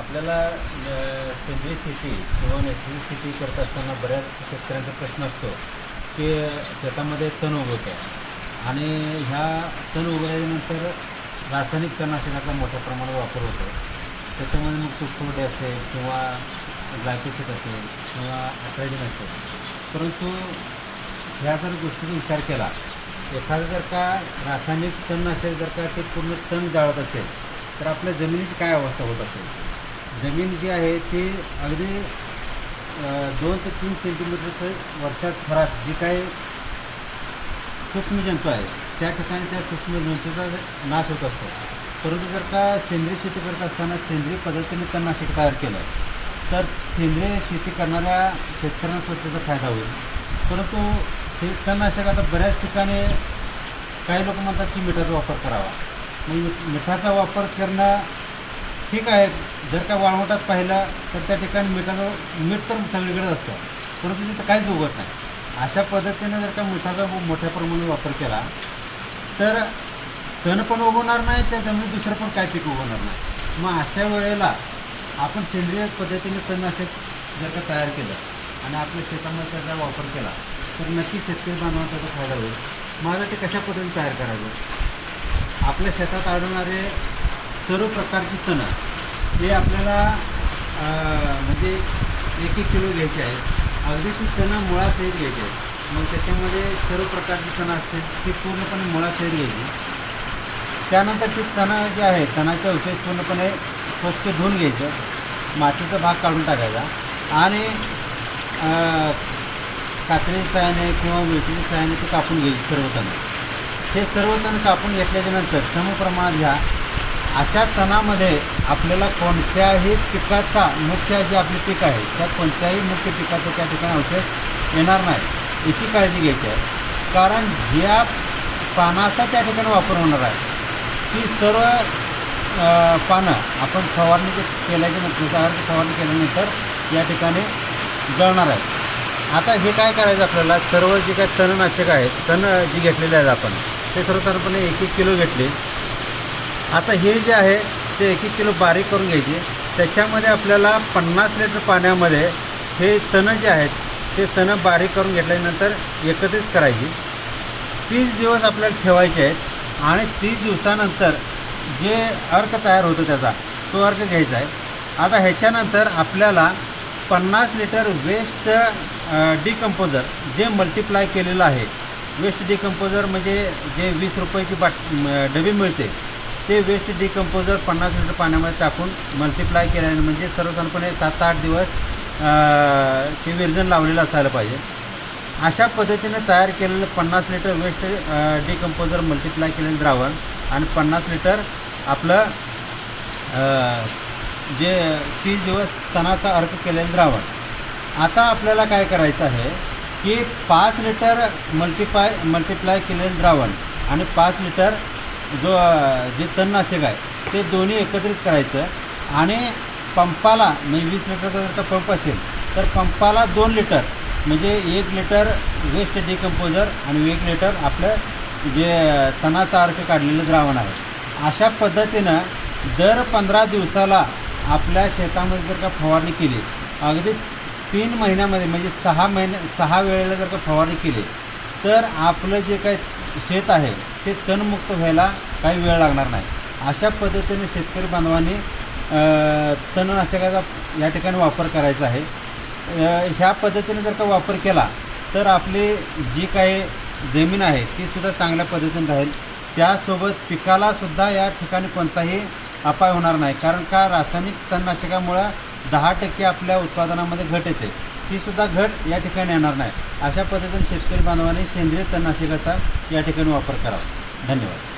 आपल्याला सेंद्रिय शेती किंवा नैसर्गिक शेती करत असताना बऱ्याच शेतकऱ्यांचा प्रश्न असतो की शेतामध्ये तण उगवतं. आणि ह्या तण उगवल्यानंतर रासायनिक तणनाशकाचा मोठ्या प्रमाणात वापर होतो. त्याच्यामध्ये मग तुटफोडे असेल किंवा ग्लायकोसिट असेल किंवा अट्रायडिन असेल. परंतु ह्या जर गोष्टीचा विचार केला एखादं जर का रासायनिक तण असेल जर का ते पूर्ण तण जाळत असेल तर आपल्या जमिनीची काय अवस्था होत असेल? जमीन जी आहे ती अगदी दोन ते तीन सेंटीमीटरचं वर्षात थरात जी काही सूक्ष्मजंतू आहे त्या ठिकाणी त्या सूक्ष्मजंतूचा नाश होत असतो. परंतु जर का सेंद्रिय शेती करत असताना सेंद्रिय पद्धतीने तणनाशक तयार केलं तर सेंद्रिय शेती करणाऱ्या शेतकऱ्यांना स्वतःचा त्याचा फायदा होईल. परंतु हे तणनाशक आता बऱ्याच ठिकाणी काही लोक म्हणतात की मिठाचा वापर करावा. मग मिठाचा वापर करणं ठीक आहे. जर का वाळवंटात पाहिलं तर त्या ठिकाणी मिठाचं मीठ तर सगळीकडेच असतं. परंतु तिथं काहीच उगवत नाही. अशा पद्धतीनं जर का मिठाचा मोठ्या प्रमाणात वापर केला तर तण पण उगवणार नाही त्या जमिनीत दुसरं पण काय पीक उगवणार नाही. मग अशा वेळेला आपण सेंद्रिय पद्धतीने तणनाशक जर का तयार केलं आणि आपल्या शेतामध्ये त्याचा वापर केला तर नक्की शेतकरी बांधवांना त्याचा फायदा होईल. माझं ते कशा पद्धतीने तयार करायचं आपल्या शेतात आढळणारे सर्व प्रकारची तणं हे आपल्याला म्हणजे एक एक किलो घ्यायचे आहेत अगदी ती तणं मुळासहित घ्यायची आहेत. मग त्याच्यामध्ये सर्व प्रकारची तणं असतील ती पूर्णपणे मुळासहित घ्यायची. त्यानंतर ती तणं जे आहे तणाचे अवशेष पूर्णपणे स्वच्छ धुवून घ्यायचं. मातीचा भाग काढून टाकायचा. आणि कात्रीची सहाय्याने किंवा वेटीच्या सहाय्याने ते कापून घ्यायची सर्व तणं. हे सर्व तण कापून घेतल्याच्यानंतर समप्रमाणात घ्या अशा तणामध्ये आपल्याला कोणत्याही पिकाचा मुख्य जे आपले पीक आहे त्या कोणत्याही मुख्य पिकाचं त्या ठिकाणी औषध येणार नाही याची काळजी घ्यायची आहे. कारण ज्या पानाचा त्या ठिकाणी वापर होणार आहे ती सर्व पानं आपण फवारणी केल्याच्यानंतर फवारणी केल्यानंतर या ठिकाणी जळणार आहे आता हे काय करायचं आपल्याला? सर्व जे काय तणनाशक आहेत तण जी घेतलेले आहेत आपण ते सर्वसाधारणपणे एक एक किलो घेतले. आता हे जे आहे ते एक एक किलो बारीक करून घ्यायची. त्याच्यामध्ये आपल्याला पन्नास लिटर पाण्यामध्ये हे तणं जे आहेत ते तणं बारीक करून घेतल्यानंतर एकत्रित करायची. तीस दिवस आपल्याला ठेवायचे आहेत आणि तीस दिवसानंतर जे अर्क तयार होतो त्याचा तो अर्क घ्यायचा आहे. आता ह्याच्यानंतर आपल्याला पन्नास लिटर वेस्ट डिकम्पोजर जे मल्टिप्लाय केलेलं आहे वेस्ट डिकम्पोजर म्हणजे जे वीस रुपयाची बाट डबी मिळते ते वेस्ट डिकम्पोजर पन्नास लिटर पाण्यामध्ये टाकून मल्टिप्लाय केल्याने म्हणजे सर्वसाधारणपणे सात आठ दिवस ते विरजन लावलेलं असायला पाहिजे. अशा पद्धतीने तयार केलेलं पन्नास लिटर वेस्ट डिकम्पोजर मल्टिप्लाय केलेलं द्रावण आणि पन्नास लिटर आपलं जे तीस दिवस तणाचा अर्क केलेलं द्रावण. आता आपल्याला काय करायचं आहे की पाच लिटर मल्टिप्लाय मल्टिप्लाय केलेलं द्रावण आणि पाच लिटर जो जे तणनाशक आहे ते दोन्ही एकत्रित करायचं आणि पंपाला म्हणजे वीस लिटरचा जर का पंप असेल तर पंपाला दोन लिटर म्हणजे एक लिटर वेस्ट डिकम्पोजर आणि एक लिटर आपलं जे तणाचा अर्क काढलेलं द्रावण आहे. अशा पद्धतीनं दर पंधरा दिवसाला आपल्या शेतामध्ये जर का फवारणी केली अगदी तीन महिन्यामध्ये म्हणजे सहा महिने सहा वेळेला जर का फवारणी केली तर आपलं जे काही शेत आहे ते तणमुक्त व्हायला काही वेळ लागणार नाही. अशा पद्धतीने शेतकरी बांधवांनी तणनाशकाचा या ठिकाणी वापर करायचा आहे. ह्या पद्धतीने जर का वापर केला तर आपली जी काही जमीन आहे ती सुद्धा चांगल्या पद्धतीने राहील. त्यासोबत पिकालासुद्धा या ठिकाणी कोणताही अपाय होणार नाही. कारण का? रासायनिक तणनाशकामुळं दहा टक्के आपल्या उत्पादनामध्ये घट येते. तीसुद्धा घट या ठिकाणी येणार नाही. अशा पद्धतीने शेतकरी बांधवांनी सेंद्रिय तणनाशकाचा या ठिकाणी वापर करावा. धन्यवाद.